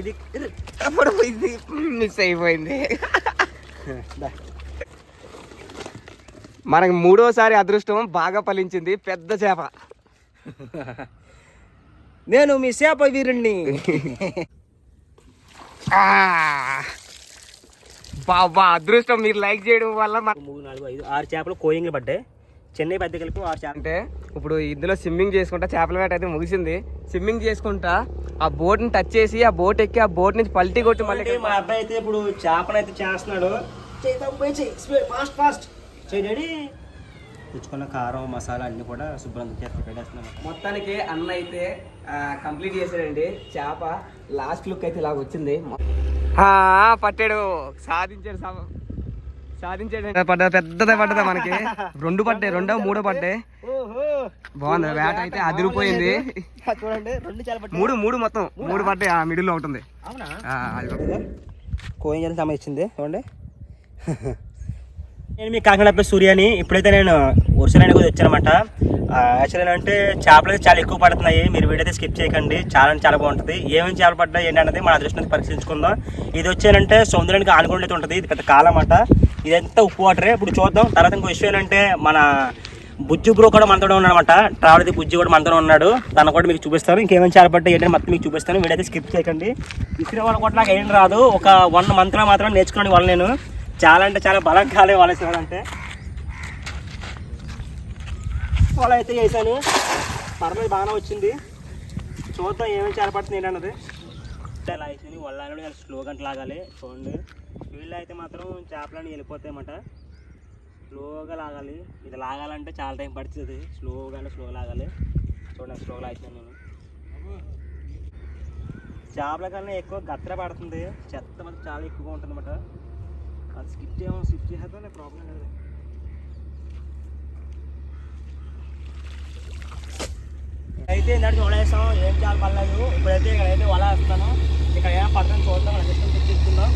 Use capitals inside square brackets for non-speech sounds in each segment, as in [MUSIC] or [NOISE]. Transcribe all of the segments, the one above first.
ఇది. అప్పుడు ఇది మిస్ అయిపోయింది. మనకి మూడోసారి అదృష్టం బాగా ఫలించింది పెద్ద చేప నేను మీ చేప వీరుణ్ణి! బాబా అదృష్టం మీరు లైక్ చేయడం వల్ల మూడు నాలుగు ఐదు ఆరు చేపలు కోయింగ్లు పడ్డాయి చెన్నై పెద్ద కలిపి ఆరు చేపలు అంటే ఇప్పుడు ఇందులో స్విమ్మింగ్ చేసుకుంటా చేపల వేట అయితే ముగిసింది. స్విమ్మింగ్ చేసుకుంటా ఆ బోట్ని టచ్ చేసి ఆ బోట్ ఎక్కి ఆ బోట్ నుంచి పల్టీ కొట్టి మళ్ళీ మా అబ్బాయి అయితే ఇప్పుడు చేపను అయితే చేస్తున్నాడు. ఫాస్ట్ ఫాస్ట్ చేయండి తెచ్చుకున్న కారం మసాలా అన్ని కూడా శుభ్రంగా చేత పెట్టేస్తున్నాం మొత్తానికి అన్న అయితే కంప్లీట్ చేసాడండి చేప లాస్ట్ లుక్ అయితే ఇలా వచ్చింది. ఆ, పట్టాడు సాధించాడు సమ- సాధించాడు పడ్డ పెద్దదే పడ్డదా మనకి. రెండు పడ్డాయి రెండో మూడో పడ్డాయి. బాగుంది వేట అయితే అదిరిపోయింది. చూడండి రెండు. మూడు మూడు మొత్తం మూడు? పడ్డాయి ఆ మిడిల్లో ఉంటుంది. కోయిన్ ఇచ్చింది చూడండి. నేను మీ కాకినాడ పేరు సూర్యని ఇప్పుడైతే నేను ఉరిసరానికి వచ్చానమాట. యాక్చువల్ ఏంటంటే చేపలు అయితే చాలా ఎక్కువ పడుతున్నాయి. మీరు వీడియో స్కిప్ చేయకండి. చాలా అంటే చాలా బాగుంటుంది. ఏమేమి చేపలు పడ్డాయి ఏంటన్నది మన అదృష్టం పరీక్షించుకుందాం. ఇది వచ్చేనంటే సముద్రానికి ఆనుకుంటే ఉంటుంది. ఇది పెద్ద కాలం అన్నమాట. ఇదంతా ఉప్పు వాటరే? ఇప్పుడు చూద్దాం. తర్వాత ఇంకో విషయం ఏంటంటే మన బుజ్జు బ్రో కూడా మనతో ఉన్నాడనమాట ట్రావెల్ అయితే బుజ్జి కూడా మనతో ఉన్నాడు. తను కూడా మీకు చూపిస్తాను. ఇంకేమైనా చేపట్టాయి ఏంటంటే మొత్తం మీకు చూపిస్తాను. వీడియో స్కిప్ చేయకండి. ఇచ్చిన వాళ్ళు కూడా నాకు ఏం రాదు. ఒక వన్ మంత్లో మాత్రం నేర్చుకున్నాను వాళ్ళు నేను. చాలా అంటే చాలా బలం కాలే వాళ్ళ అంటే. వాళ్ళు అయితే చేశాను. పర్లేదు బాగానే వచ్చింది. చూద్దాం ఏమేమి చేరపడుతుంది ఏంటన్నది. ఇలా అయితే వల్లని స్లోగా లాగాలి. చూడండి. వీళ్ళు అయితే మాత్రం చేపలని వెళ్ళిపోతాయన్నమాట. స్లోగా లాగాలి. ఇది లాగాలంటే చాలా టైం పడుతుంది. స్లోగానే స్లో లాగాలి. చూడండి స్లోగా లాగుతున్నాను నేను. చేపల కన్నా ఎక్కువ గత్తర పడుతుంది. చెత్త మాత్రం చాలా ఎక్కువగా ఉంటుంది అన్నమాట అది స్కిప్ చేయమని స్కిప్ చేసేద్దాం ప్రాబ్లం లేదు. అయితే ఇందాక చూడేస్తాం ఏం చేయాలి పర్లేదు. ఇప్పుడైతే ఇక్కడైతే వల వేస్తాను. ఇక్కడ ఏమైనా పడుతుంది చూద్దాం అడ్జస్ట్మెంట్ సిస్టమ్ చెక్ చేసుకుందాం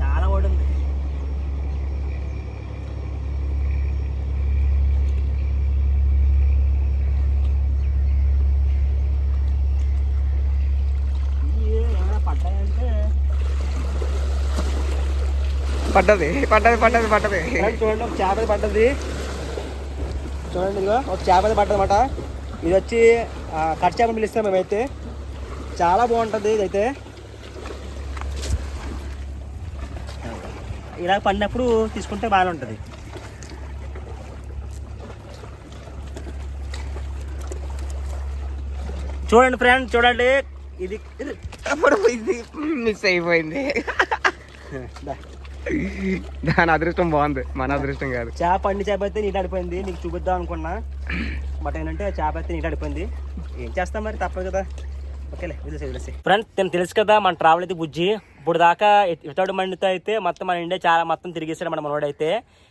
చాలా ఓడింది ఇవి ఏమైనా పడ్డాయంటే పడ్డది పడ్డది పడ్డది పడ్డది. చూడండి ఒక చేప పడ్డది. చూడండి ఇదిగో ఒక చేప పడ్డది అనమాట ఇది వచ్చి కట్ చేపని పిలుస్తాం మేమైతే. చాలా బాగుంటుంది ఇదైతే. ఇలా పడినప్పుడు తీసుకుంటే బాగానే ఉంటుంది చూడండి ఫ్రెండ్ చూడండి. ఇది ఇది మిస్ అయిపోయింది. [LAUGHS] దాని అదృష్టం బాగుంది. మన అదృష్టం కాదు. చేప పండి చేప అయితే నీట్ అడిపోయింది నీకు చూపిద్దాం అనుకున్నా. బట్ ఏంటంటే చేప అయితే నీట్ అడిపోయింది ఏం చేస్తాం మరి? తప్పదు కదా. ఓకేలే వదిలేసి వదిలేసి ఫ్రెండ్స్ నేను తెలుసు కదా మన ట్రావెల్ అయితే బుజ్జి. ఇప్పుడు దాకా ఇతడు మండితో అయితే మొత్తం మన ఇండియా చాలా మొత్తం తిరిగేసాడు మన మనోడు అయితే.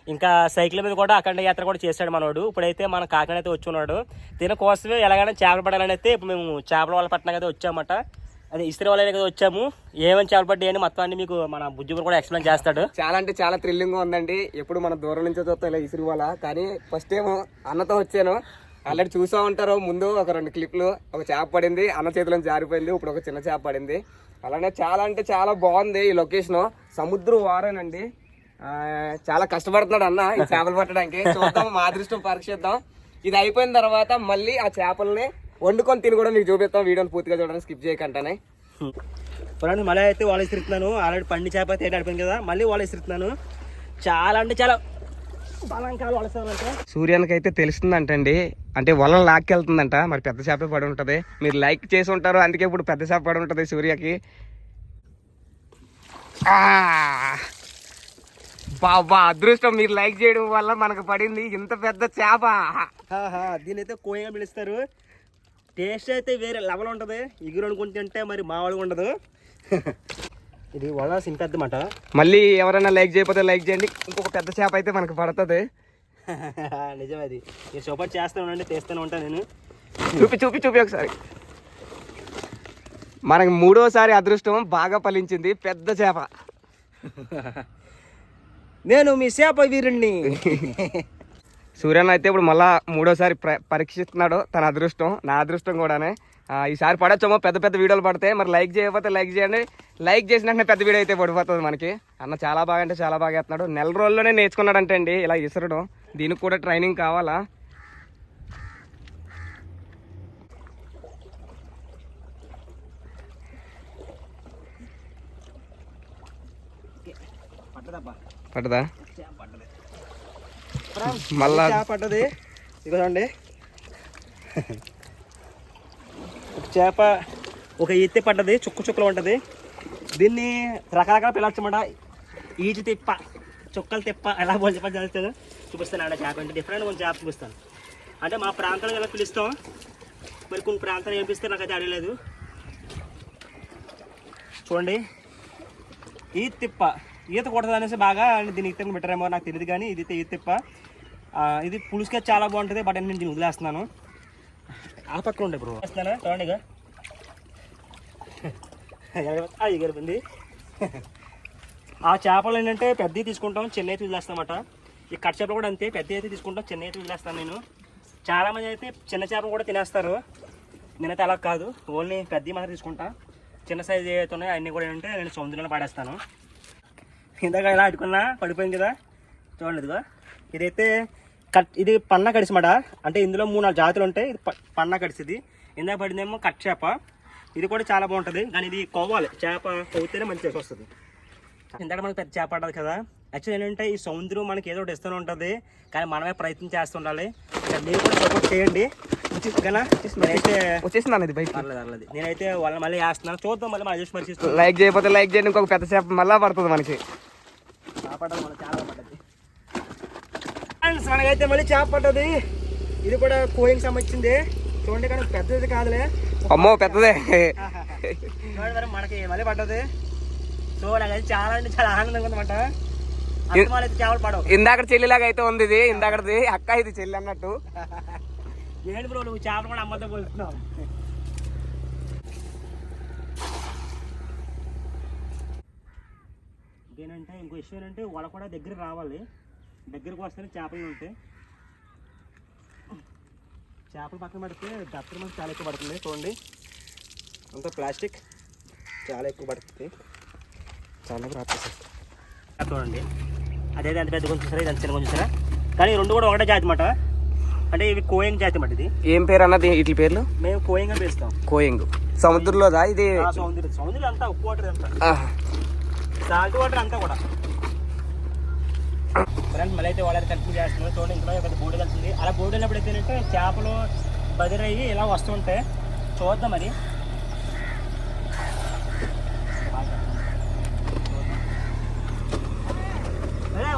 ఇంకా సైకిల్ మీద కూడా అఖండ యాత్ర కూడా చేశాడు మనోడు. ఇప్పుడైతే మన కాకినాడ అయితే వచ్చి ఉన్నాడు. దీని కోసమే ఎలాగైనా చేపలు పడాలని అయితే ఇప్పుడు మేము చేపల వాళ్ళ పట్టణం అయితే వచ్చామన్నమాట అదే ఇస్త్రీ వాళ్ళ కదా వచ్చాము. ఏమని చేపలు పడ్డాయని మొత్తం అన్ని మీకు మన బుజ్జి కూడా ఎక్స్ప్లెయిన్ చేస్తాడు. చాలా అంటే చాలా థ్రిల్లింగ్ ఉందండి. ఎప్పుడు మన దూరం నుంచి చూస్తాం ఇలా ఇసురు వాళ్ళ. కానీ ఫస్ట్ ఏమో అన్నతో వచ్చాను. ఆల్రెడీ చూసా ఉంటారు. ముందు ఒక రెండు క్లిప్లు ఒక చేప పడింది. అన్న చేతిలో జారిపోయింది. ఇప్పుడు ఒక చిన్న చేప పడింది. అలానే చాలా అంటే చాలా బాగుంది ఈ లొకేషన్ సముద్రం వారేనండి. చాలా కష్టపడుతున్నాడు అన్న ఈ చేపలు పట్టడానికి. చూద్దాం మా అదృష్టం పరీక్షిద్దాం. ఇది అయిపోయిన తర్వాత మళ్ళీ ఆ చేపల్ని వండుకొని తిని కూడా మీకు చూపిస్తాం. వీడియోని పూర్తిగా చూడడానికి స్కిప్ చేయకంటానే. ఫ్రెండ్స్ మళ్ళీ అయితే వాళ్ళు ఇస్తున్నాను. ఆల్రెడీ పండి చేప అయితే ఏడు అడిపోయింది కదా మళ్ళీ వాళ్ళు ఇస్తున్నాను. చాలా అంటే చాలా. సూర్యానికి అయితే తెలుస్తుందంటండి. అంటే వలలు లాక్కెళ్తుందంట. మరి పెద్ద చేప పడి ఉంటది. మీరు లైక్ చేసి ఉంటారు. అందుకే ఇప్పుడు పెద్ద చేప పడి ఉంటది సూర్యకి! బాబా అదృష్టం. మీరు లైక్ చేయడం వల్ల మనకు పడింది. ఇంత పెద్ద చేప. దీని అయితే కోయగా పిలుస్తారు. టేస్ట్ అయితే వేరే లెవెల్ ఉంటుంది. ఎగురు అనుకుని తింటే మరి మామూలుగా ఉండదు. [LAUGHS] ఇది సింపెద్ద మాట మళ్ళీ ఎవరైనా లైక్ చేయకపోతే లైక్ చేయండి. ఇంకొక పెద్ద చేప అయితే మనకు పడుతుంది. [LAUGHS] నిజమే అది మీరు సూపర్ చేస్తూనే ఉండండి తీస్తూనే ఉంటాను నేను. చూపి చూపి చూపి ఒకసారి. మనకి మూడోసారి అదృష్టం బాగా ఫలించింది పెద్ద చేప. [LAUGHS] నేను మీ చేప వీరుణ్ణి. సూర్యన్న అయితే ఇప్పుడు మళ్ళా మూడోసారి ప్ర- పరీక్షిస్తున్నాడు. తన అదృష్టం నా అదృష్టం కూడానే. ఈసారి పడొచ్చేమో పెద్ద పెద్ద వీడియోలు పడతాయి మరి లైక్ చేయకపోతే లైక్ చేయండి. లైక్ చేసిన వెంటనే పెద్ద వీడియో అయితే పడిపోతుంది మనకి. అన్న చాలా బాగా అంటే చాలా బాగా వేస్తున్నాడు నెల రోజుల్లోనే నేర్చుకున్నాడంటే అండి ఇలా ఇసరడం. దీనికి కూడా ట్రైనింగ్ కావాలా? పట్టదు? మళ్ళా చేప పట్టది ఇదిగో చూడండి. ఒక చేప ఒక ఈత పడ్డది చుక్కు చుక్కలు ఉంటుంది. దీన్ని రకరకాల పిలవచ్చమాట ఈజు తిప్ప చుక్కలు తిప్ప ఎలా పోలి చెప్పని చదువుతాను చూపిస్తాను ఆడ చేప అంటే డిఫరెంట్ కొంచెం చేప చూపిస్తాను. అంటే మా ప్రాంతాల్లో ఎలా పిలుస్తాం. మరి కొన్ని ప్రాంతాలు ఏం పిలిస్తే నాకైతే అడగలేదు. చూడండి. ఈ తిప్ప ఈత కొడదు అనేసి బాగా దీని ఈత పెట్టారేమో నాకు తెలియదు కానీ ఇది ఈత తిప్ప. ఇది పులుసుకే చాలా బాగుంటుంది బట్ నేను దీన్ని వదిలేస్తున్నాను. ఆ పక్కన ఉండే బ్రో వేస్తున్నానా చూడండి ఇక. అది ఆ చేపలు ఏంటంటే పెద్దవి తీసుకుంటాం చిన్న అయితే వదిలేస్తామట ఈ కట్ చేపలు కూడా అంతే పెద్ద అయితే తీసుకుంటాం చిన్న అయితే వదిలేస్తాను నేను. చాలామంది అయితే చిన్న చేపలు కూడా తినేస్తారు. నేనైతే అలా కాదు. ఓన్లీ పెద్దవి మాత్రం తీసుకుంటా. చిన్న సైజు ఏవైతే ఉన్నాయో అన్నీ కూడా ఏంటంటే నేను సముద్రంలో పడేస్తాను. ఇందాక ఇలా అడుకున్నా పడిపోయింది కదా. చూడండి ఇదిగో. ఇదైతే కట్ ఇది పన్నా కడిసిమాట అంటే ఇందులో మూడు నాలుగు జాతులు ఉంటాయి. ఇది పన్నా కడిసిది. ఇందాక పడిందేమో కట్ చేప. ఇది కూడా చాలా బాగుంటుంది. కానీ ఇది కొవ్వాలి. చేప కొవ్వుతేనే మంచి చేప వస్తుంది. ఇందాక మనకి పెద్ద చేప పడ్డది కదా. యాక్చువల్లీ ఏంటంటే ఈ సముద్రం మనకి ఏదో ఒకటి ఇస్తూనే ఉంటుంది. కానీ మనమే ప్రయత్నం చేస్తుండాలి మీరు కూడా సపోర్ట్ చేయండి. నేనైతే వచ్చేసింది ఇది బయట పర్లేదు నేనైతే వాళ్ళని మళ్ళీ వేస్తున్నాను చూద్దాం మళ్ళీ మన అడ్జస్ట్ పరిస్థితి లైక్ చేయకపోతే లైక్ చేయండి. ఇంకొక పెద్ద చేప మళ్ళా పడుతుంది మనకి. పడ్డది మనకు చాలా పడ్డది. ఫ్రెండ్స్ మనకైతే మళ్ళీ చేప పడ్డది ఇది కూడా కోయింగ్ సంబంధించింది చూడండి కానీ పెద్దది కాదులే. అమ్మో పెద్దదే. చూడండి మనకి మళ్ళీ పడ్డది. సో నాకైతే చాలా అంటే చాలా ఆనందంగా ఉందన్నమాట. ఇందాక చెల్లిలాగా అయితే ఉంది ఇది. ఇందాకది అక్క ఇది చెల్లి అన్నట్టు. ఏంటి బ్రో నువ్వు చేపలు కూడా అమ్మతో పోతున్నావు ఇదేనంటే ఇంకో విషయం ఏంటంటే వాళ్ళ కూడా దగ్గర రావాలి. దగ్గరకు వస్తేనే చేపలు ఉంటాయి. చేపలు పక్కన పడితే దత్తర మనకు చాలా ఎక్కువ పడుతుంది. చూడండి. అంతా ప్లాస్టిక్. చాలా ఎక్కువ పడుతుంది. చాలా ప్రాక్టీస్ చూడండి. అదే అంత పెద్ద కొంచెం సరే చిన్న కొంచెం సరే కానీ రెండు కూడా ఒకటే జాతి మాట అంటే ఇవి కోయింగ్ జాతి మాట ఇది. ఏం పేరు అన్నది? వీటి పేర్లు? మేము కోయింగ్ అని పిలుస్తాం కోయింగ్. సముద్రంలోదా? ఇది సముద్రం. సముద్రం అంతా ఉప్పు వాటర్ అంతా. సాల్ట్ వాటర్ అంతా కూడా. ఫ్రెండ్స్ మళ్ళీ అయితే వాళ్ళకి కంటిన్యూ చేస్తున్నారు. చూడండి ఇంట్లో పెద్ద బోర్డు వెళ్తుంది అలా బోర్డు వెళ్ళినప్పుడు అయితే చేపలు బదిరయ్యి ఇలా వస్తుంటాయి చూద్దాం మరి.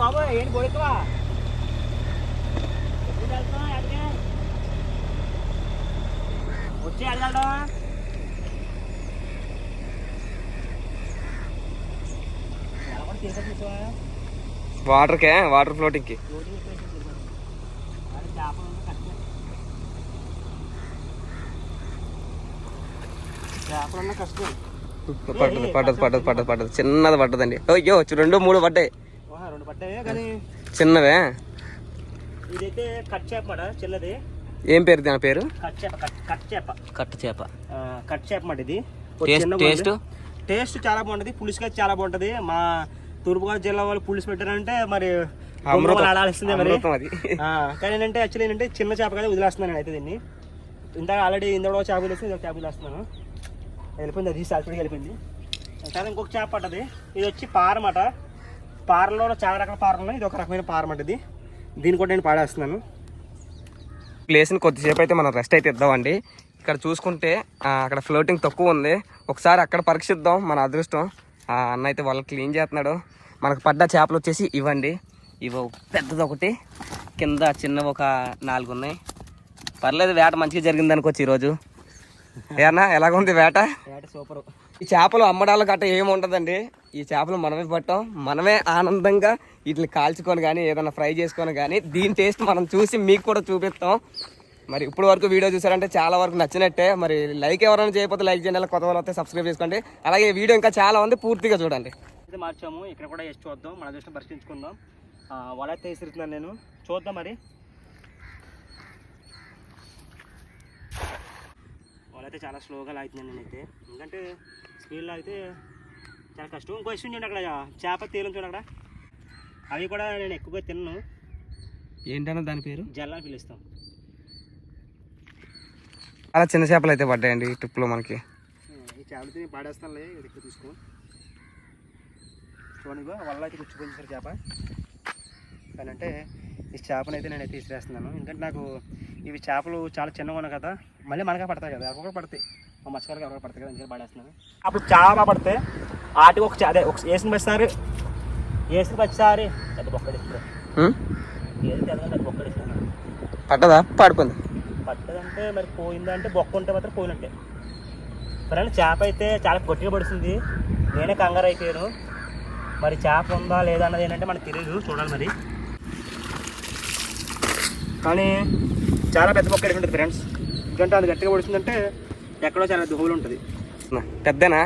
బాబు ఏంటి బోడెక్కువా వచ్చి అడగలడా ఎలా కూడా తీసుకొచ్చేసావా వాటర్కే? వాటర్ ఫ్లోటింగ్కి పడ్డది పడ్డది పడ్డది పడ్డది పడ్డది. చిన్నది పడ్డదండి. అయ్యో రెండు మూడు పడ్డాయి. చిన్నవే. ఏం పేరు దాని పేరు? కట్ చేప కట్ కట్ చేప. కట్ట చేప. ఆ, కట్ చేప మాట ఇది. టేస్ట్ చాలా బాగుంటది పులుసుగా చాలా బాగుంటది. మా తూర్పుగోదావరి జిల్లా వాళ్ళు పులుసు పెట్టారంటే మరి ఆడాల్సిందే మరి. కానీ ఏంటంటే యాక్చువల్లీ ఏంటంటే చిన్న చేప కదా వదిలేస్తున్నాను నేను అయితే దీన్ని. ఇందాక ఆల్రెడీ ఇందులో చేప వదిలేసి ఇదొక చేప వదిలేస్తున్నాను. వెళ్ళిపోయింది అది సాల్పడికి వెళ్ళిపోయింది. తర్వాత ఇంకొక చేప పడ్డది. ఇది వచ్చి పారమాట పారలో చాలా రకాల పారలు ఉన్నాయి. ఇది ఒక రకమైన పారమాట ఇది. దీన్ని కూడా నేను పాడేస్తున్నాను. ప్లేస్ని కొద్దిసేపు అయితే మనం రెస్ట్ అయితే ఇద్దామండి. ఇక్కడ చూసుకుంటే అక్కడ ఫ్లోటింగ్ తక్కువ ఉంది. ఒకసారి అక్కడ పరీక్షిద్దాం మన అదృష్టం. అన్న అయితే వాళ్ళు క్లీన్ చేస్తున్నాడు. మనకు పడ్డ చేపలు వచ్చేసి ఇవ్వండి. ఇవి పెద్దది ఒకటి కింద చిన్న ఒక నాలుగు ఉన్నాయి. పర్లేదు వేట మంచిగా జరిగింది అనుకోవచ్చు ఈరోజు. [LAUGHS] ఏనా ఎలాగుంది వేట? ఏట సూపర్. ఈ చేపలు అమ్మడాలు గట్ట ఏమి ఉండదండి. ఈ చేపలు మనమే పట్టాం. మనమే ఆనందంగా వీటిని కాల్చుకొని కానీ ఏదైనా ఫ్రై చేసుకొని కానీ దీని టేస్ట్ మనం చూసి మీకు కూడా చూపిస్తాం. మరి ఇప్పుడు వరకు వీడియో చూసారంటే చాలా వరకు నచ్చినట్టే. మరి లైక్ ఎవరైనా చేయకపోతే లైక్ చేయండి కొత్త వాళ్ళు వస్తే సబ్స్క్రైబ్ చేసుకోండి. అలాగే ఈ వీడియో ఇంకా చాలా ఉంది పూర్తిగా చూడండి. అయితే మార్చాము ఇక్కడ కూడా వేసి చూద్దాం మన దృష్టిని పరిశీలించుకుందాం. అయితే విసురుతున్నాను నేను. చూద్దాం మరి. అయితే చాలా స్లోగా లాగుతున్నాను నేనైతే. ఎందుకంటే స్పీడ్లో అయితే చాలా కష్టం. ఇంకో విషయం చూడండి అక్కడ చేప తేలం చూడండి అక్కడ. అవి కూడా నేను ఎక్కువగా తిన్నాను ఏంటన్నా దాని పేరు? జల్లని పిలుస్తాం. చాలా చిన్న చేపలు అయితే పడ్డాయండి ఈ ట్రిప్లో మనకి. ఈ చేపలు తిని పాడేస్తానులే ఇది ఎక్కువ తీసుకో. చూడండి ఇగో వల్ల అయితే సార్ చేప. అంటే ఈ చేపను అయితే నేనైతే ఇసిరేస్తున్నాను ఎందుకంటే నాకు ఇవి చేపలు చాలా చిన్నగా ఉన్నాయి కదా మళ్ళీ మనకే పడతాయి కదా ఎవరికి పడతాయి. మా మత్స్యకారులకు ఎవరికి పడతాయి కదా అందుకే పడేస్తున్నాను. అప్పుడు చాలా బాగా పడతాయి వాటికి ఒక అదే ఒక వేసిన పచ్చిసారి వేసిన పచ్చిసారి బొక్కడు ఇస్తాను పట్టదా పడిపోయింది. పట్టదంటే మరి పోయిందంటే బొక్క ఉంటే మాత్రం పోయినట్టే. ఫ్రెండ్ చేప అయితే చాలా గట్టిగా పడుతుంది నేనే కంగారు అయిపోయాను. మరి చేప ఉందా లేదా అన్నది ఏంటంటే మనకు తెలియదు చూడాలి మరి. కానీ చాలా పెద్ద బొక్క ఉంటుంది ఫ్రెండ్స్ ఎందుకంటే అది గట్టిగా పడుతుందంటే ఎక్కడో చాలా దుహులు ఉంటుంది. పెద్దనా?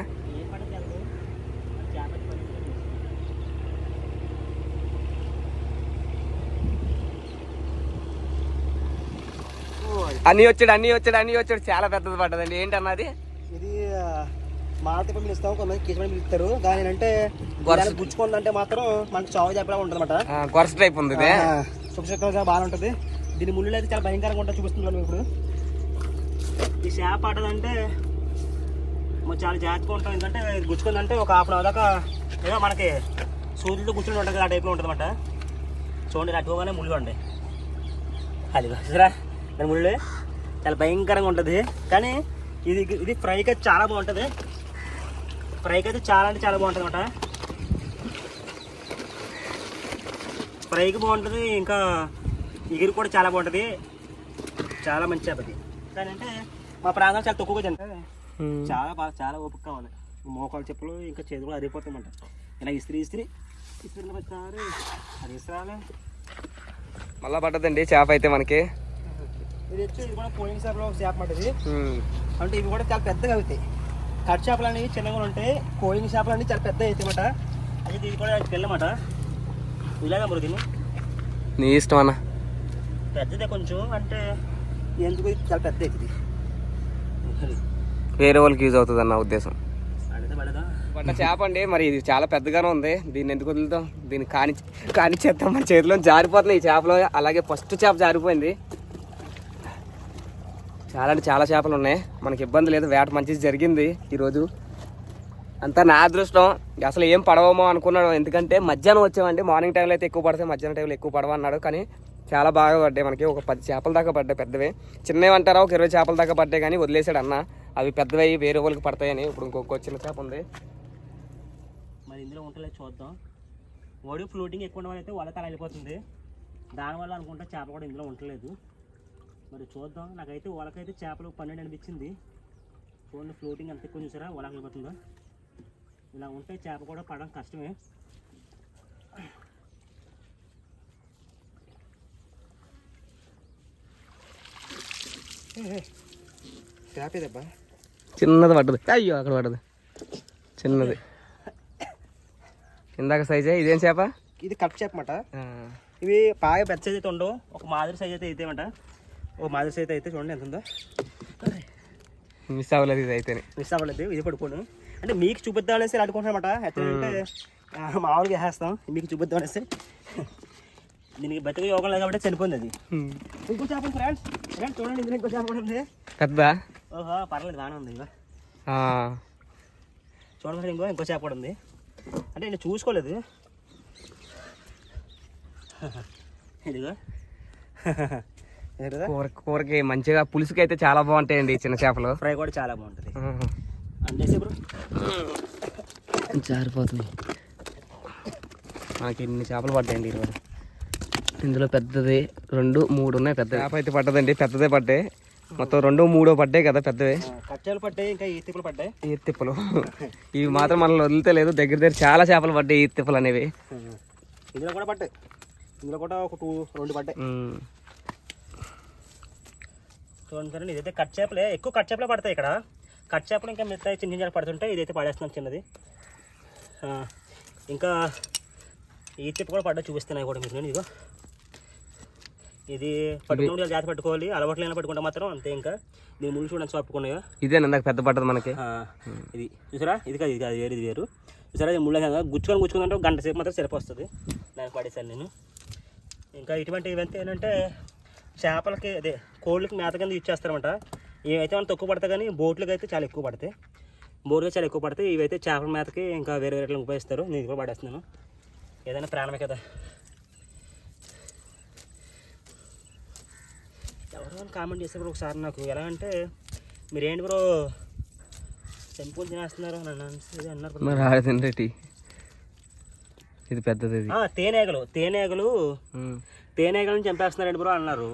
అన్నీ వచ్చాడు అన్నీ వచ్చాడు అన్నీ వచ్చాడు. చాలా పెద్దది పడ్డదండి. ఏంటన్నది? ఇది మాలతి పంపిణీ ఇస్తాం కొంతమంది పంపిణీ ఇస్తారు కానీ గొరస- గుచ్చుకుందంటే మాత్రం మనకి చావు చెప్పలా ఉంటుంది అనమాట ఆ, కొరస టైప్ ఉంది ఇది. సుఖశక్తంగా బాగా ఉంటుంది. దీని ముళ్ళు అయితే చాలా భయంకరంగా ఉంటుంది చూపిస్తున్నాను ఇప్పుడు. ఈ చేప ఆటదంటే చాలా జాగ్రత్తగా ఉంటాం. ఎందుకంటే గుచ్చుకుందంటే ఒక హాఫ్ అన్ అవర్ దాకా ఏదో మనకి సూదులతో కూర్చుని ఉంటుంది కదా ఆ టైప్లో ఉంటుంది అనమాట చూడండి అటుగానే ముళ్ళు ఉండే అది దాని ముళ్ళు చాలా భయంకరంగా ఉంటుంది. కానీ ఇది ఇది ఫ్రైకి అయితే చాలా బాగుంటుంది. ఫ్రైకి అయితే చాలా అంటే చాలా బాగుంటుంది అనమాట ఫ్రైకి బాగుంటుంది ఇంకా ఎగురు కూడా చాలా బాగుంటుంది. చాలా మంచి చేపది కానీ అంటే మా ప్రాంతం చాలా తక్కువగా తింటే చాలా బాగా చాలా ఓపిక కావాలి. మోకాలు చెప్పులు ఇంకా చేతులు కూడా అరిగిపోతాయన్నమాట ఇలా ఇస్త్రీ ఇస్త్రీ. ఇస్త్రీ అది ఇస్త్రాలే మళ్ళా పడ్డదండి చేప అయితే మనకి. ఇది వచ్చి ఇది కూడా పోయిన చేపలో ఒక చేప ఉమ్. అంటే ఇవి కూడా చాలా పెద్దగా అవుతాయి. కట్ చేపలు అనేవి చిన్నగా ఉంటాయి. కోయిన చేపలు అనేవి చాలా పెద్దగా అవుతాయి అన్నమాట అయితే ఇది కూడా తెల్లమాట ఇలాగా దీన్ని. నీ ఇష్టం అన్న. పెద్దదే కొంచెం అంటే ఎందుకు ఇది చాలా పెద్ద అవుతుంది? వేరే వాళ్ళకి యూజ్ అవుతుంది అన్న ఉద్దేశం. పడ్డ చేప అండి. మరి ఇది చాలా పెద్దగానే ఉంది. దీన్ని ఎందుకు వదులుతాం? దీన్ని కాని కానిచ్చేద్దాం. మన చేతిలో జారిపోతున్నాయి ఈ చేపలు. అలాగే ఫస్ట్ చేప జారిపోయింది. చాలా అంటే చాలా చేపలు ఉన్నాయి. మనకి ఇబ్బంది లేదు. వేట మంచిది జరిగింది ఈరోజు. అంతా నా అదృష్టం. అసలు ఏం పడవమో అనుకున్నాడు. ఎందుకంటే మధ్యాహ్నం వచ్చామండి. మార్నింగ్ టైంలో అయితే ఎక్కువ పడతాయి. మధ్యాహ్నం టైంలో ఎక్కువ పడవ అన్నాడు కానీ చాలా బాగా పడ్డాయి. మనకి ఒక పది చేపల దాకా పడ్డాయి పెద్దవి. చిన్నవి అంటారా? ఒక ఇరవై చేపల దాకా పడ్డాయి కానీ వదిలేసాడు అన్న. అవి పెద్దవి అయ్యి వేరే వాళ్ళకి పడతాయని. ఇప్పుడు ఇంకొక చిన్న చేప ఉంది. మరి ఇందులో ఉంటలే చూద్దాం. ఒడి ఫ్లోటింగ్ ఎక్కువ ఉండడం అయితే వల తల వెళ్ళిపోతుంది. దానివల్ల అనుకుంటా చేప కూడా ఇందులో ఉండలేదు మరి చూద్దాం. నాకైతే వలకైతే చేపలు పన్నెండు అనిపించింది చూడండి ఫ్లోటింగ్ ఎంత ఎక్కువ చూసారా? వలకి వెళ్ళిపోతుందో ఇలా ఉంటే చేప కూడా పడడం కష్టమే. చేప ఇదబ్బా. చిన్నది పడ్డది. అయ్యో అక్కడ పడ్డది. చిన్నది. ఇందాక సైజే ఇదేం చేప? ఇది కట్ చేప ఇవి బాగా పెద్ద సైజ్ అయితే ఉండవు. ఒక మాదిరి సైజ్ అయితే అవుతాయన్నమాట ఒక మాదిరి సైజ్ అయితే చూడండి ఎంత ఉందో. మిస్ అవ్వలేదు ఇది అయితేనే. మిస్ అవ్వలేదు ఇది పడిపోను అంటే మీకు చూపిద్దాం అనేసి ఆ, మామూలుగా వేసేస్తాం మీకు చూపిద్దాం అనేసి. దీనికి బతిక యోగం లేదు కాబట్టి చనిపోయింది అది. ఇంకో చేప ఫ్రెండ్స్. ఫ్రెండ్స్ చూడండి ఇందులో ఇంకో చేప ఉంది. పెద్ద ఓహో పర్లేదు బాగానే ఉంది ఇంకా చూడండి ఇంకో ఇంకో చేప ఉంది. అంటే నేను చూసుకోలేదు. ఇదిగో. కూర కూరకి మంచిగా పులుసుకి అయితే చాలా బాగుంటాయండి ఈ చిన్న చేపలు. ఫ్రై కూడా చాలా బాగుంటుంది. అందేసి బ్రో? జారిపోతుంది. మనకి ఎన్ని చేపలు పడ్డాయండి ఈరోజు? ఇందులో పెద్దది రెండు మూడు ఉన్నాయి పెద్ద చేప అయితే పడ్డదండి పెద్దదే పడ్డాయి మొత్తం రెండు మూడో పడ్డాయి కదా పెద్దవి. కచ్చాలు పడ్డాయి ఇంకా ఈ తిప్పులు పడ్డాయి? ఈ తిప్పలు. ఇవి మాత్రం మనల్ని వదిలితలేదు దగ్గర దగ్గర చాలా చేపలు పడ్డాయి ఈ తిప్పలు అనేవి. ఇందులో కూడా పడ్డాయి. ఇందులో కూడా ఒక టూ రెండు పడ్డాయి. చూడండి ఇదైతే కట్ చేపలే. ఎక్కువ కట్ చేపలే పడతాయి ఇక్కడ. కట్ చేపలు ఇంకా మిగతా చిన్న చిన్న పడుతుంటాయి ఇదైతే పడేస్తున్నాం చిన్నది. ఇంకా ఈ తిప్ప కూడా పడ్డా చూపిస్తున్నాయి కూడా మీకు నేను ఇదిగో. ఇది పట్టుకుంటే జాతి పట్టుకోవాలి. అలవాట్లు అయినా పట్టుకుంటే మాత్రం అంతే ఇంకా. దీని ముళ్ళు చూడండి పట్టుకున్నాయో. ఇదే ఇందాక పెద్ద పట్టదు మనకి? ఇది. చూసారా? ఇది కాదు ఇది కాదు వేరు ఇది వేరు. చూసారా? ఇది ముళ్ళ గుచ్చుకొని గుచ్చుకుందంటే గంట సేపు మాత్రం సరిపోస్తుంది. దానికి పడేసాను నేను. ఇంకా ఇటువంటి ఇవంతా ఏంటంటే చేపలకి అదే కోళ్ళకి మేత కింద యూజ్ చేస్తారన్నమాట ఇవైతే మనం తక్కువ పడతాయి కానీ బోట్లకి అయితే చాలా ఎక్కువ పడతాయి. బోట్లకి చాలా ఎక్కువ పడతాయి. ఇవైతే చేపల మేతకి ఇంకా వేరే వేరే ఉపయోగిస్తారు. నేను కూడా పడేస్తున్నాను. ఏదైనా ప్రాణమే కదా. ఎవరో కామెంట్ చేస్తే బ్రో ఒకసారి నాకు ఎలా అంటే మీరేంటి బ్రో టెంపుల్ తినేస్తున్నారు? అని అన్నారు. మరి ఆడదండి ఇది పెద్దది తేనెగలు తేనెగలు తేనెగలను చంపేస్తున్నారండి బ్రో అన్నారు.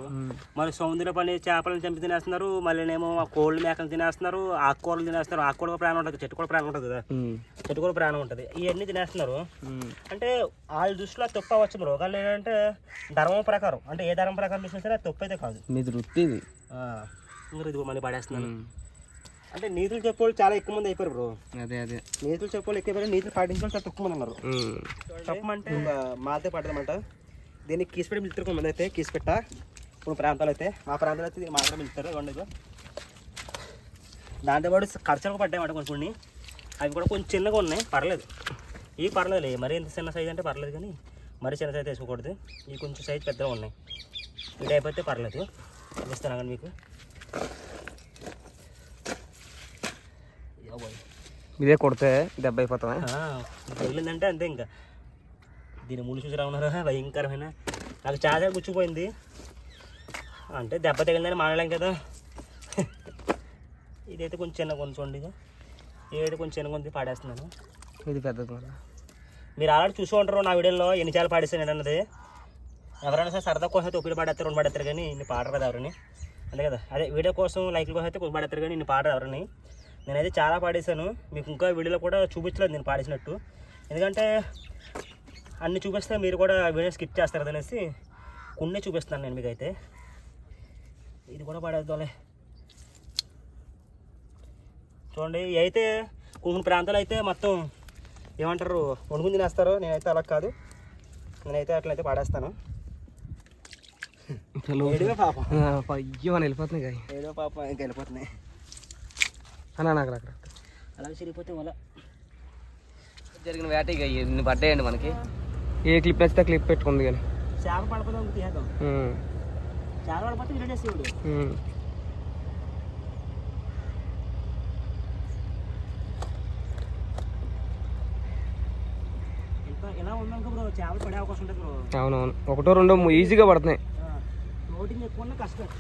మరి సముద్ర పని చేపలను చంపి తినేస్తున్నారు మళ్ళీనేమో ఆ కోళ్ళు మేకలు తినేస్తున్నారు ఆకుకూరలు తినేస్తున్నారు. ఆకుకూర కూడా ప్రాణం ఉంటుంది చెట్టు కూడా ప్రాణం ఉంటుంది కదా. చెట్టు కూడా ప్రాణం ఉంటుంది. ఇవన్నీ తినేస్తున్నారు. అంటే వాళ్ళ దృష్టిలో తప్పు అవ్వచ్చు బ్రో. కానీ ఏంటంటే ధర్మం ప్రకారం అంటే ఏ ధర్మం ప్రకారం చూసినా సరే తప్పు అయితే కాదు. మీది వృత్తి ఇది. ఇది మళ్ళీ పడేస్తున్నాను అంటే నీతులు చెప్పేవాళ్ళు చాలా ఎక్కువ మంది అయిపోయారు బ్రో. అదే అదే. నీతులు చెప్పేవాళ్ళు ఎక్కువ నీతులు పాటించే చాలా తక్కువ మంది ఉన్నారు. చెప్పమంటే మాతే పడదన్నమాట. దీన్ని కీసిపెట్టి పిలుస్తారు కొంతమంది అయితే కీసిపెట్ట కొన్ని ప్రాంతాలు అయితే. మా ప్రాంతాలు అయితే దీన్ని మాత్రం పిలుస్తారు ఇవ్వండి. దాంతోపాటు ఖర్చులకు పడ్డాయన్నమాట కొన్ని కొన్ని. అవి కూడా కొంచెం చిన్నగా ఉన్నాయి. పర్లేదు. ఇవి పర్లేదు మరి ఎంత చిన్న సైజ్ అంటే పర్లేదు కానీ మరీ చిన్న సైజ్ వేసుకోకూడదు. ఇవి కొంచెం సైజ్ పెద్దగా ఉన్నాయి. ఈ టైప్ అయితే పర్లేదు. ఇస్తాను కానీ మీకు. ఇదే కొడితే దెబ్బ అయిపోతావా? ఆ, తగిలిందంటే అంతే ఇంకా. దీని ముళ్ళు చూసి ఉన్నారా భయంకరమైన? నాకు చాలా గుచ్చిపోయింది అంటే దెబ్బ తగిలిందని మానలేం కదా. ఇదైతే కొంచెం చిన్న కొంచెం చూడండి ఇక ఏడు కొంచెం చిన్న కొంచెం పాడేస్తున్నాను. ఇది పెద్దది మరి. మీరు ఆల్రెడీ చూసి ఉంటారు నా వీడియోలో ఎన్ని చాలా పాడేస్తాను అన్నది. ఎవరైనా సరే సరదా కోసం అయితే ఒకటి పాడేస్తారు రెండు పాడేస్తారు కానీ ఇన్ని పాడరు కదా ఎవరిని. అంతే కదా. అదే వీడియో కోసం లైక్ల కోసం అయితే కొంచెం పాడేస్తారు కానీ ఇన్ని పాడరు ఎవరిని. నేనైతే చాలా పాడేశాను. మీకు ఇంకా వీడియోలో కూడా చూపించలేదు నేను పాడేసినట్టు. ఎందుకంటే అన్ని చూపిస్తే మీరు కూడా వీడియో స్కిప్ చేస్తారు అనేసి కొన్ని చూపిస్తాను నేను మీకు అయితే ఇది కూడా పాడేద్దాంలే. చూడండి అయితే కొన్ని ప్రాంతాలు అయితే మొత్తం ఏమంటారు వండుకుని తినేస్తారు నేనైతే అలా కాదు. నేనైతే అట్లయితే పాడేస్తాను. పాపం. ఆ, అయ్యో అని వెళ్ళిపోతున్నాయి ఏదో పాపం ఇంకా వెళ్ళిపోతున్నాయి. అన్నా నాకు అక్కడ అలాగే చిరిగిపోతే వల్ల జరిగిన వేట ఇక ఇన్ని పడ్డాయండి మనకి. ఏ క్లిప్ నచ్చితే క్లిప్ పెట్టుకుంది కానీ. చేప పడిపోతే తీసేద్దాం. చేప ఇలా ఉందనుకో బ్రో చేపలు పడే అవకాశం ఉంటుంది బ్రో అవునవును. ఒకటో రెండో ఈజీగా పడుతున్నాయి.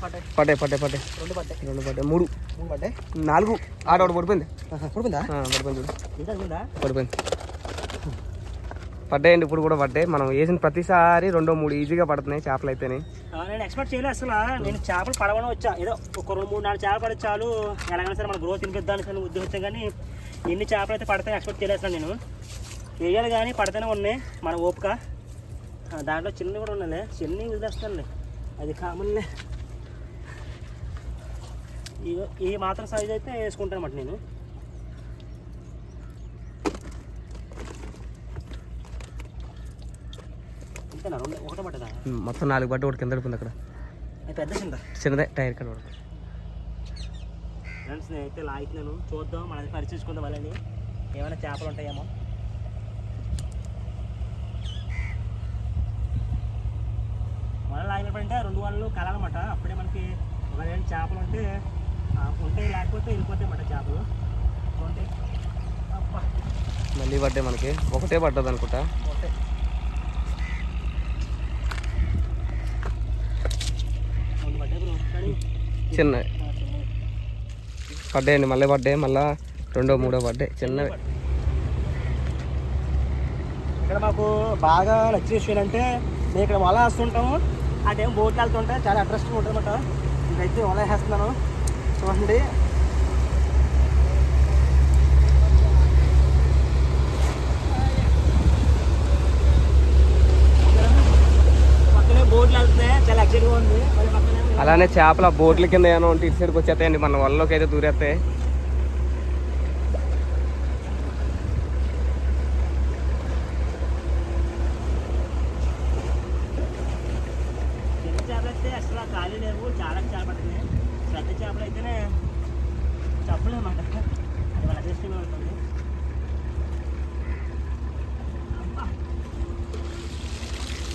పడ్డాయి. పడ్డాయి పడ్డాయి రెండు పడ్డాయి. రెండు పడ్డాయి. మూడు. మూడు పడ్డాయి? నాలుగు. ఆడ ఒకటి పడిపోయింది. పడిపోయింది? ఉందా? పడిపోయింది. పడ్డాయండి ఇప్పుడు కూడా పడ్డాయి. మనం వేసిన ప్రతిసారి రెండో మూడు ఈజీగా పడుతున్నాయి చేపలు అయితేనే. నేను ఎక్స్పెక్ట్ చేయలేదు అసలు. నేను చేపలు పడవని వచ్చా. ఏదో ఒక రెండు మూడు నాలుగు చేపలు పడి చాలు. ఎలాగైనా సరే మన గ్రోత్ తినిపిద్దానికి అని ఉద్దేశం కానీ ఎన్ని చేపలు అయితే పడతాయి ఎక్స్పెక్ట్ చేయలేదు నేను. వేయాలి కానీ పడితేనే ఉన్నాయి. మన ఓపిక. దాంట్లో చిన్నవి కూడా ఉన్నాయి చిన్నవి వదిలేస్తానులే. అది కామన్లే. ఈ మాత్రం సైజ్ అయితే వేసుకుంటాను అన్నమాట నేను ఇంతేనా రెండు ఒకటే పడ్డదా ఉమ్, మొత్తం నాలుగు పడ్డ ఒకటి కింద పడిపోయింది అక్కడ. పెద్ద చింత చిన్నదే టైర్ కడ ఫ్రెండ్స్ నేనైతే లాగుతున్నాను చూద్దాం మనది పరిచయించుకుందాం వాళ్ళని. ఏమైనా చేపలు ఉంటాయేమో. వల లాగినప్పుడంటే రెండు వాళ్ళు కలాలన్నమాట. అప్పుడే మనకి ఒకవేళ చేపలు ఉంటే ఉంటాయి లేకపోతే వెళ్ళిపోతాయి అన్నమాట చేపలు. చూడండి. మళ్ళీ పడ్డాయి మనకి. ఒకటే పడ్డది అనుకుంటా. ఉంటాయి రెండు పడ్డాయి బ్రో కానీ చిన్న ఆ, చిన్నవి. పడ్డాయండి మళ్ళీ పడ్డాయి మళ్ళా రెండో మూడో పడ్డాయి చిన్నవి. ఇక్కడ మాకు బాగా నచ్చిన విషయం అంటే మేము ఇక్కడ వల వేస్తుంటాము ఆ టైం బోట్లు వెళ్తుంటే చాలా ఇంట్రెస్టింగ్ ఉంటుంది అనమాట ఇదైతే వల వేస్తున్నాను చూడండి. పక్కనే బోట్లు వెళ్తున్నాయి చాలా ఎక్సైట్గా ఉంది. మరి పక్కన అలానే చేపల బోట్ల కింద ఏమైనా ఉంటే ఇటు సైడ్కి వచ్చేస్తాయండి. మన వల్లలోకి అయితే దూరేస్తాయి.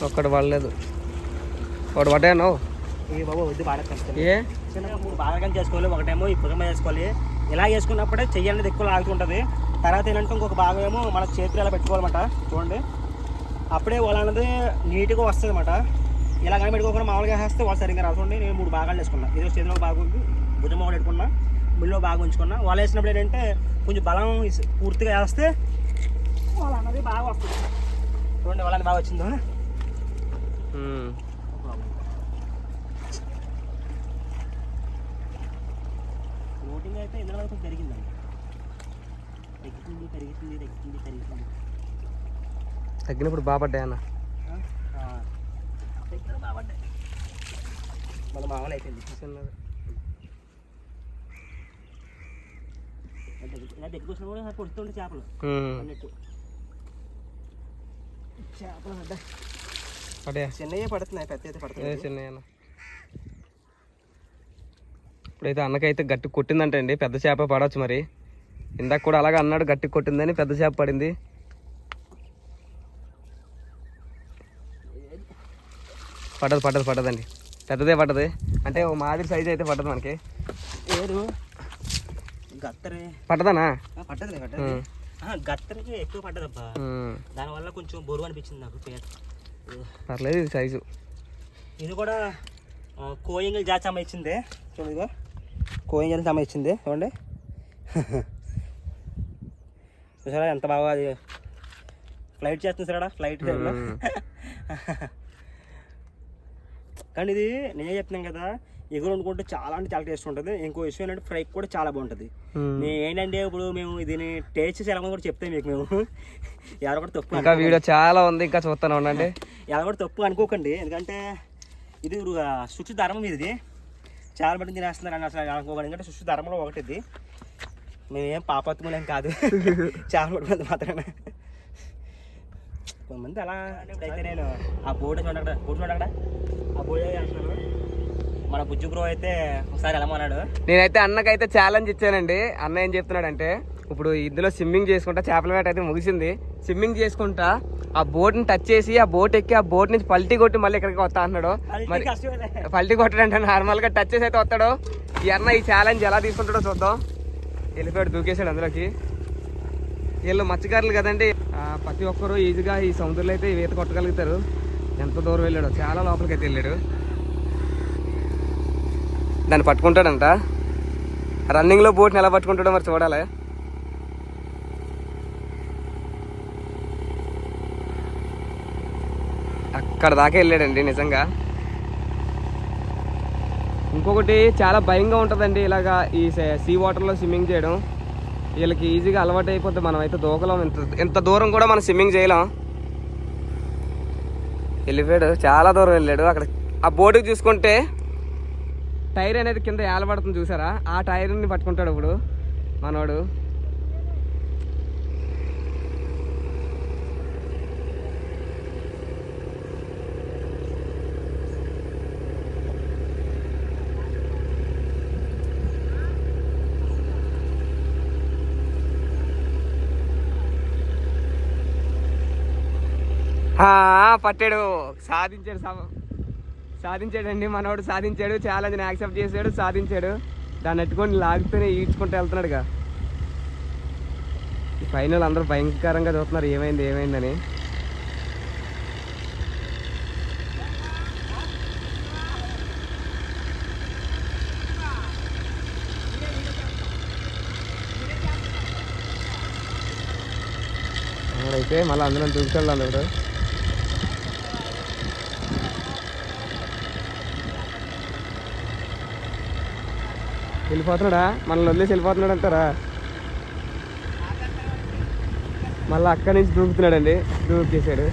ఒక్కడు పడలేదు. ఒకటి పడ్డాను బాబు వద్దు బాగా ఏ? భాగాలు చేసుకోవాలి ఒకటేమో ఈ చేసుకోవాలి. ఇలా చేసుకున్నప్పుడే చెయ్యి అనేది ఎక్కువ లాగుతుంటుంది తర్వాత ఏంటంటే ఇంకొక భాగం ఏమో మన చేతులు ఇలా పెట్టుకోవాలన్నమాట. చూడండి. అప్పుడే వాళ్ళ అనేది నీట్గా వస్తుంది అనమాట ఇలా కానీ పెట్టుకోకుండా మామూలుగా వేస్తే వాళ్ళు సరిగ్గా చూడండి నేను మూడు భాగాలు వేసుకున్నా ఇది చేతిలో ఒక భాగం ఉంది భుజం ఒకటి పెట్టుకున్నా ముళ్ళో భాగం ఉంచుకున్నా. వాళ్ళు వేసినప్పుడు ఏంటంటే కొంచెం బలం పూర్తిగా వేస్తే వాళ్ళ అన్నది బాగా వస్తుంది. చూడండి వాళ్ళని బాగా వచ్చిందో? అయితే ఇందులో కొంచెం పెరిగిందండి తగ్గుతుంది పెరుగుతుంది తగ్గుతుంది పెరుగుతుంది తగ్గినప్పుడు బాగా పడ్డాయి అన్న దగ్గర బాగుంటాయి మన మామూలు అయిపోయింది చిన్నది. దగ్గర- ఇలా దగ్గర వచ్చినా కూడా కొడుతుండే చేపలు ఉమ్. అన్నట్టు చేపలు పడ్డా పడ్డాయా చిన్నయ్యే పడుతున్నాయి పెద్ద అయితే ఏ పడుతున్నాయి చిన్నయ్య అన్న ఇప్పుడైతే అన్నకైతే గట్టి కొట్టిందంట అండి. పెద్ద చేప పడవచ్చు మరి. ఇందాక కూడా అలాగే అన్నాడు గట్టి కొట్టిందని పెద్ద చేప పడింది. పడ్డది పడ్డది పడ్డదండి. పెద్దదే పడ్డది. అంటే ఓ మాదిరి సైజ్ అయితే పడ్డది మనకి. పడ్డదనా? గత్తరికి ఎక్కువ పడ్డదబ్బా. దానివల్ల కొంచెం బరువు అనిపించింది నాకు పేరు పర్లేదు ఇది సైజు ఇది కూడా కోయంగిల్ జాతి అమ్మ ఇచ్చింది చూడండి అమ్మ ఇచ్చింది. చూడండి చూసారా ఎంత బాగా అది ఫ్లైట్ చేస్తుంది సరే ఫ్లైట్. కానీ ఇది నేనే చెప్తున్నాను కదా ఎగురు వండుకుంటే చాలా అంటే చాలా టేస్ట్ ఉంటుంది. ఇంకో విషయం ఏంటంటే ఫ్రై కూడా చాలా బాగుంటుంది. ఏంటంటే ఇప్పుడు మేము దీన్ని టేస్ట్ చేసి ఎలా కూడా చెప్తాం మీకు మేము. ఎవరు కూడా తప్పు ఇంకా వీడియో చాలా ఉంది ఇంకా చూస్తాను ఉండండి. ఎవరు కూడా తప్పు అనుకోకండి. ఎందుకంటే ఇది శుచి ధర్మం ఇది. చాలా మంది తినేస్తున్నారు అని అసలు అనుకోకండి. ఎందుకంటే శుచి ధర్మంలో ఒకటి ఇది మేమేం పాపత్తుమలేం కాదు. చాలా మంది మాత్రమే. కొంతమంది అలా అయితే నేను ఆ బోర్డు చూడక్కడ బోర్డు చూడక్కడ ఆ బోర్డు చేస్తున్నాను మన బుజ్జు బ్రో అయితే ఒకసారి వెళ్ళమన్నాడు నేనైతే అన్నకైతే ఛాలెంజ్ ఇచ్చానండి. అన్న ఏం చెప్తున్నాడంటే ఇప్పుడు ఇందులో స్విమ్మింగ్ చేసుకుంటా చేపల వేట అయితే ముగిసింది. స్విమ్మింగ్ చేసుకుంటా ఆ బోట్ని టచ్ చేసి ఆ బోట్ ఎక్కి ఆ బోట్ నుంచి పల్టీ కొట్టి మళ్ళీ ఇక్కడికి వస్తా అన్నాడు మరి పల్టీ కొట్టడంటే నార్మల్గా టచ్ చేసి అయితే వస్తాడు. ఈ అన్న ఈ ఛాలెంజ్ ఎలా తీసుకుంటాడో చూద్దాం. వెళ్ళిపోయాడు దూకేశాడు అందులోకి. వీళ్ళు మత్స్యకారులు కదండి. ప్రతి ఒక్కరు ఈజీగా ఈ సముద్రంలో అయితే ఈత కొట్టగలుగుతారు. ఎంత దూరం వెళ్ళాడు చాలా లోపలికి అయితే వెళ్ళాడు. దాన్ని పట్టుకుంటాడంట. రన్నింగ్లో బోట్ని ఎలా పట్టుకుంటాడో మరి చూడాలి. అక్కడ దాకా వెళ్ళాడండి నిజంగా. ఇంకొకటి చాలా భయంగా ఉంటుందండి ఇలాగా ఈ సీ వాటర్లో స్విమ్మింగ్ చేయడం. వీళ్ళకి ఈజీగా అలవాటు అయిపోతే మనం అయితే దూకలం. ఇంత ఇంత దూరం కూడా మనం స్విమ్మింగ్ చేయలేం. వెళ్ళిపోయాడు చాలా దూరం వెళ్ళాడు. అక్కడ ఆ బోటుకి చూసుకుంటే టైర్ అనేది కింద ఏలబడుతుంది చూసారా? ఆ టైర్ని పట్టుకుంటాడు ఇప్పుడు మనోడు ఆ, పట్టాడు సాధించాడు సమ- సాధించాడండి మనవాడు సాధించాడు ఛాలెంజ్ని యాక్సెప్ట్ చేశాడు సాధించాడు. దాన్ని ఎట్టుకొని లాగుతూనే ఈడ్చుకుంటూ వెళ్తున్నాడుగా. ఈ ఫైనల్ అందరూ భయంకరంగా చూస్తున్నారు ఏమైంది ఏమైందని. అయితే మళ్ళీ అందులో దూకెళ్ళాలి ఇప్పుడు వెళ్ళిపోతున్నాడా? మనల్ని వదిలేసి వెళ్ళిపోతున్నాడు అంటారా? మళ్ళీ అక్కడి నుంచి దూకుతున్నాడండి. దూకేశాడు.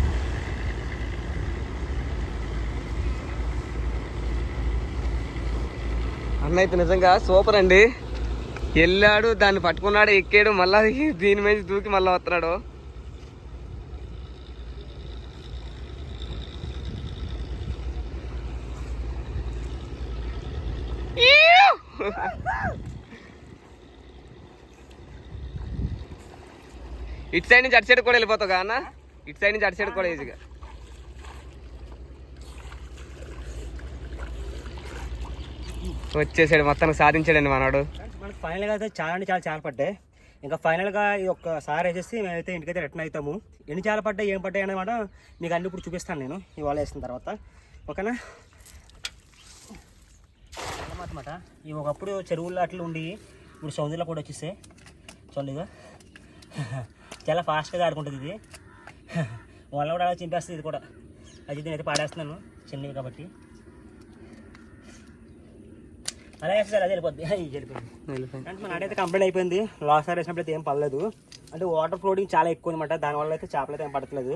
అన్న అయితే నిజంగా సూపర్ అండి. వెళ్ళాడు దాన్ని పట్టుకున్నాడు ఎక్కాడు మళ్ళీ [LAUGHS] దీని మీద దూకి మళ్ళీ వస్తున్నాడు. ఇటు సైడ్ నుంచి అటు సైడ్ కూడా వెళ్ళిపోతావు కానా అన్న? ఇటు సైడ్ నుంచి అటు సైడ్ కూడా ఈజీగా. వచ్చేసాడు మొత్తానికి సాధించాడండి మనోడు. మనకి ఫైనల్గా అయితే చాలా అంటే చాలా చాలా పడ్డాయి. ఇంకా ఫైనల్గా ఇది ఒక్కసారి వేసేసి మేమైతే ఇంటికైతే రిటర్న్ అవుతాము. ఎన్ని చాలా పడ్డాయి ఏం పడ్డాయి అన్నమాట మీకు అన్ని ఇప్పుడు చూపిస్తాను నేను ఇవాళ వేసిన తర్వాత. ఓకేనా? అనమాట ఇవి ఒకప్పుడు చెరువుల్లో అట్లా ఉండి ఇప్పుడు సముద్రంలో కూడా వచ్చేసాయి. చూడండి చాలా ఫాస్ట్గా ఆడుకుంటుంది ఇది. [LAUGHS] వాళ్ళని కూడా అలా చింపేస్తుంది ఇది కూడా. అది దీని అయితే పాడేస్తున్నాను చిన్నవి కాబట్టి. అలా వేస్తారు అదే వెళ్ళిపోద్ది. [LAUGHS] వెళ్ళిపోయింది. అంటే మన ఆడైతే కంప్లీట్ అయిపోయింది. లాస్ట్ సార్ వేసినప్పుడు అయితే ఏం పడలేదు. అంటే వాటర్ ఫ్లోటింగ్ చాలా ఎక్కువ అనమాట దానివల్ల అయితే చేపలు అయితే ఏం పడట్లేదు.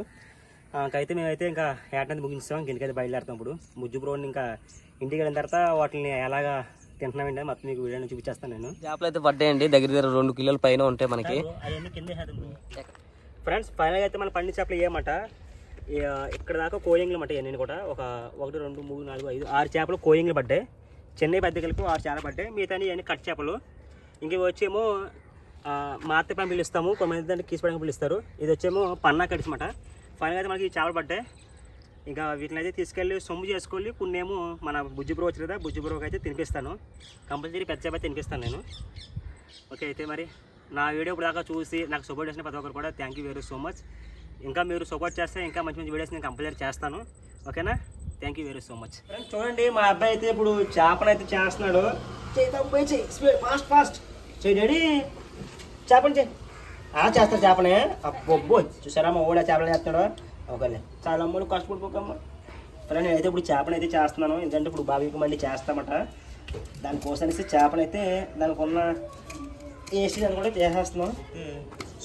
ఇంకైతే మేమైతే ఇంకా ఏటనేది ముగించాం ఇంకెందుకైతే బయలుదేరుతాం ఇప్పుడు. ముజ్జు బ్రోడ్ని ఇంకా ఇంటికి వెళ్ళిన తర్వాత వాటిని ఎలాగా తింటున్నామంటే మొత్తం మీకు వీడియోని చూపించేస్తాను నేను. చేపలు అయితే పడ్డాయండి. దగ్గర దగ్గర రెండు కిలోల పైన ఉంటాయి మనకి. ఫ్రెండ్స్ ఫైనల్గా అయితే మన పండి చేపలు ఏమట ఇక ఇక్కడ దాకా కోయింగ్లు అన్నమాట ఇవన్నీ కూడా. ఒక ఒకటి రెండు మూడు నాలుగు ఐదు ఆరు చేపలు కోయింగ్లు పడ్డాయి. చెన్నై పెద్ద కలిపి ఆరు చేపలు పడ్డాయి. మిగతా ఇవన్నీ కట్ చేపలు. ఇంక వచ్చేమో ఆ, మార్త పంపిలు ఇస్తాము. కొంతమంది దాన్ని కీసు పంపిలు ఇస్తారు. ఇది వచ్చేమో పన్నా కడిచి అన్నమాట ఫైనల్గా అయితే మనకి ఈ చేపలు పడ్డాయి. ఇంకా వీటిని అయితే తీసుకెళ్ళి సొమ్ము చేసుకోవాలి కొన్ని ఏమో మన బుజ్జి బ్రో వచ్చి కదా బుజ్జి బ్రోకి అయితే తినిపిస్తాను. కంపల్సరీ పెద్ద చేప తినిపిస్తాను నేను. ఓకే అయితే మరి నా వీడియో ఇప్పుడు దాకా చూసి నాకు సపోర్ట్ చేసిన ప్రతి ఒక్కరు కూడా thank you very so much ఇంకా మీరు సపోర్ట్ చేస్తే ఇంకా మంచి మంచి వీడియోస్ నేను కంపల్సరీ చేస్తాను. ఓకేనా? Thank you very so much చూడండి మా అబ్బాయి అయితే ఇప్పుడు చేపను అయితే చేస్తున్నాడు ఫాస్ట్ ఫాస్ట్ చేయడాడి చేపని చేయి చేస్తారు చేపనే. అబ్బొబ్బో చూసారా మా ఊడ చేపలు చేస్తాడు. ఓకే చాలా అమ్మలు కష్టపడిపోకమ్మా సరే నేనైతే ఇప్పుడు చేపనైతే చేస్తున్నాను. ఎందుకంటే ఇప్పుడు బాబీకి మళ్ళీ చేస్తామట. దానికోసం అనేసి దానికి ఉన్న వేసి దాన్ని కూడా చేసేస్తున్నాం.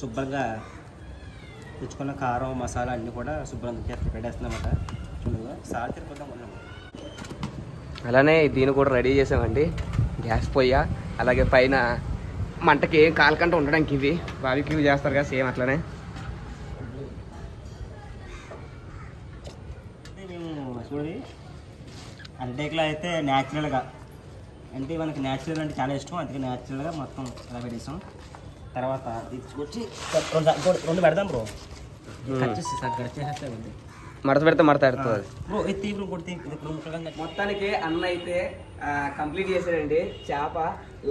శుభ్రంగా తెచ్చుకున్న కారం మసాలా అన్నీ కూడా శుభ్రంగా పెట్టేస్తున్నామట. చూడగా సార్ తిరుపతి అలానే దీన్ని కూడా రెడీ చేసామండి. గ్యాస్ పొయ్య అలాగే పైన మంటకి కాలకంట ఉండడానికి ఇది బాబిక్యూ చేస్తారు కదా సేమ్ అట్లనే. చూడండి అంటేక్లో అయితే న్యాచురల్గా. అంటే మనకి న్యాచురల్ అంటే చాలా ఇష్టం అందుకే న్యాచురల్గా మొత్తం ఇలా పెట్టేసాం. తర్వాత తీసుకొచ్చి రెండు పెడదాం బ్రో. మడత పెడితే మడత పెడుతుంది. బ్రో ఇది తీ బ్రో కొడితే ఇది రెండు ముక్కలుగా మొత్తానికి అన్న అయితే కంప్లీట్ చేశాడండి చేప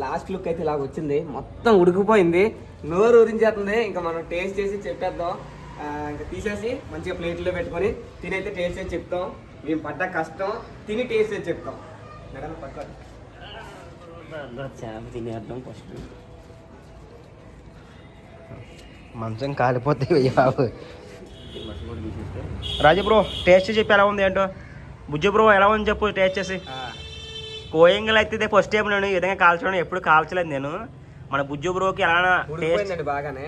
లాస్ట్ లుక్ అయితే ఇలా వచ్చింది. మొత్తం ఉడికిపోయింది. నోరు ఊరించేస్తుంది. ఇంకా మనం టేస్ట్ చేసి చెప్పేద్దాం. ఇంకా తీసేసి మంచిగా ప్లేట్లో పెట్టుకొని తినైతే టేస్ట్ చేసి చెప్తాం. మేము పడ్డ కష్టం తిని టేస్ట్ చెప్తాం. మేడం పట్టుకోండి. చేప తినేద్దాం ఫస్ట్ మంచం కాలిపోతే బాబు. రాజు బ్రో టేస్ట్ చెప్పి ఎలా ఉంది ఏంటో? బుజ్జు బ్రో ఎలా ఉంది చెప్పు టేస్ట్ చేసి. కోయంగల్ అయితే ఇదే ఫస్ట్ టైం నేను ఈ విధంగా కాల్చడం ఎప్పుడు కాల్చలేదు నేను. మన బుజ్జు బ్రోకి ఎలా టేస్ట్ బాగానే.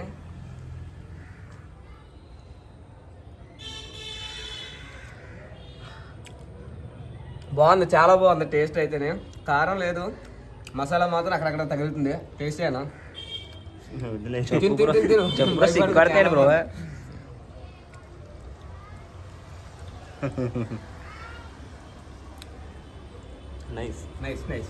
బాగుంది చాలా బాగుంది టేస్ట్ అయితేనే. కారం లేదు. మసాలా మాత్రం అక్కడక్కడ తగులుతుంది. టేస్ట్ అయినా నైస్ నైస్ నైస్